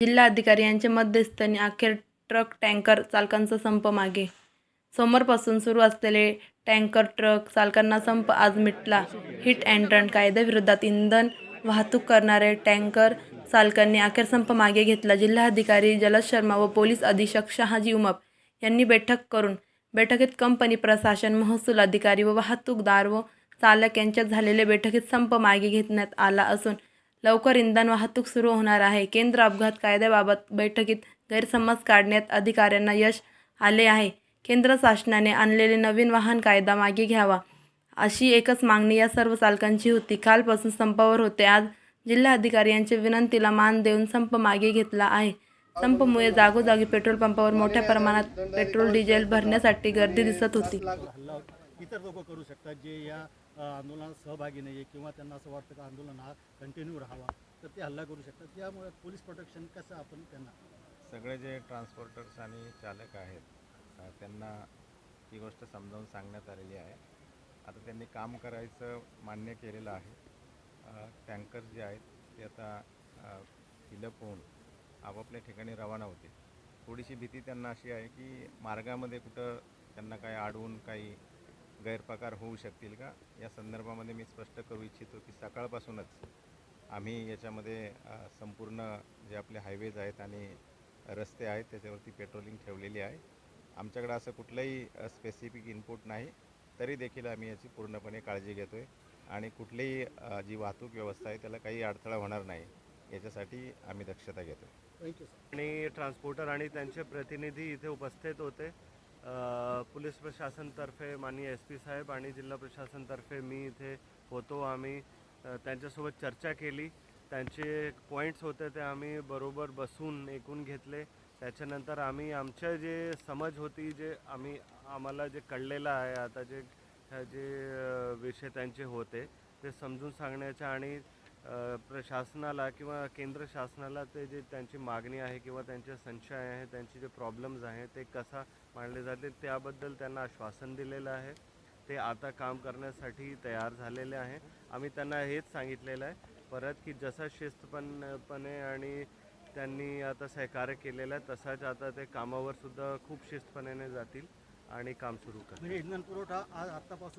जिल्हाधिकारी यांच्या मध्यस्थानी अखेर ट्रक टँकर चालकांचा संप मागे. सोमवारपासून सुरू असलेले टँकर ट्रक चालकांना संप आज मिटला. हिट अँड रन कायद्याविरोधात इंधन वाहतूक करणारे टँकर चालकांनी अखेर संप मागे घेतला. जिल्हाधिकारी जलद शर्मा व पोलीस अधीक्षक शहाजी उमप यांनी बैठक करून बैठकीत कंपनी प्रशासन महसूल अधिकारी व वाहतूकदार व चालक यांच्यात झालेल्या बैठकीत संप मागे घेण्यात आला असून लवकर इंधन वाहतूक सुरू होणार आहे. केंद्र अपघात कायद्याबाबत बैठकीत गैरसमज काढण्यात अधिकाऱ्यांना यश आले आहे. केंद्र शासनाने आणलेले नवीन वाहन कायदा मागे घ्यावा अशी एकच मागणी या सर्व चालकांची होती. कालपासून संपावर होते. आज जिल्हाधिकारी यांच्या विनंतीला मान देऊन संप मागे घेतला आहे. संपमुळे जागोजागी पेट्रोल पंपावर मोठ्या प्रमाणात पेट्रोल डिझेल भरण्यासाठी गर्दी दिसत होती. इतर लोक करू शकतात जे या आंदोलनात सहभागी नाही आहे किंवा त्यांना असं वाटतं की आंदोलन हा कंटिन्यू राहावा तर ते हल्ला करू शकतात. त्यामुळे पोलीस प्रोटेक्शन कसं आपण त्यांना सगळे जे ट्रान्सपोर्टर्स आणि चालक आहेत त्यांना ही गोष्ट समजावून सांगण्यात आलेली आहे. आता त्यांनी काम करायचं मान्य केलेलं आहे. टँकर जे आहेत ते आता फिलअप होऊन आपापल्या ठिकाणी रवाना होते थोडीशी भीती त्यांना अशी आहे की मार्गामध्ये कुठं त्यांना काही अडवून काही गैरप्रकार होऊ शकतील का? या संदर्भामध्ये मी स्पष्ट करू इच्छितो की सकाळपासूनच आम्ही याच्यामध्ये संपूर्ण जे आपले हायवेज आहेत आणि रस्ते आहेत त्याच्यावरती पेट्रोलिंग ठेवलेली आहे. आमच्याकडे असं कुठलंही स्पेसिफिक इनपुट नाही तरी देखील आम्ही याची पूर्णपणे काळजी घेतो आहे आणि कुठलीही जी वाहतूक व्यवस्था आहे त्याला काही अडथळा होणार नाही. याच्यासाठी आम्ही दक्षता घेतो थँक्यू सर आणि ट्रान्सपोर्टर आणि त्यांचे प्रतिनिधी इथे उपस्थित होते. पोलीस प्रशासनतर्फे माननीय एस पी साहेब आणि जिल्हा प्रशासनतर्फे मी इथे होतो आम्ही. त्यांच्यासोबत चर्चा केली. त्यांचे पॉईंट्स होते ते आम्ही बरोबर बसून ऐकून घेतले. त्याच्यानंतर आम्ही आमच्या जे समज होती जे आम्ही आम्हाला जे कळलेलं आहे आता जे ह्या जे विषय त्यांचे होते ते समजून सांगण्याच्या आणि प्रशासनाला किंवा केंद्र शासनाला ते जे त्यांची मागणी आहे किंवा त्यांचे संशय आहे त्यांचे जे प्रॉब्लेम्स आहे ते कसा मांडले जाते त्याबद्दल त्यांना आश्वासन दिलेलं आहे. ते आता काम करण्यासाठी तयार झालेले आहे. आम्ही त्यांना हेच सांगितलेलं आहे. परत की जसा शिस्तपणपणे आणि त्यांनी आता सहकार्य केलेलं आहे तसाच आता ते कामावर सुद्धा खूप शिस्तपणाने जातील आणि काम सुरू करतील. म्हणजे इंधन पुरवठा आज आत्तापासून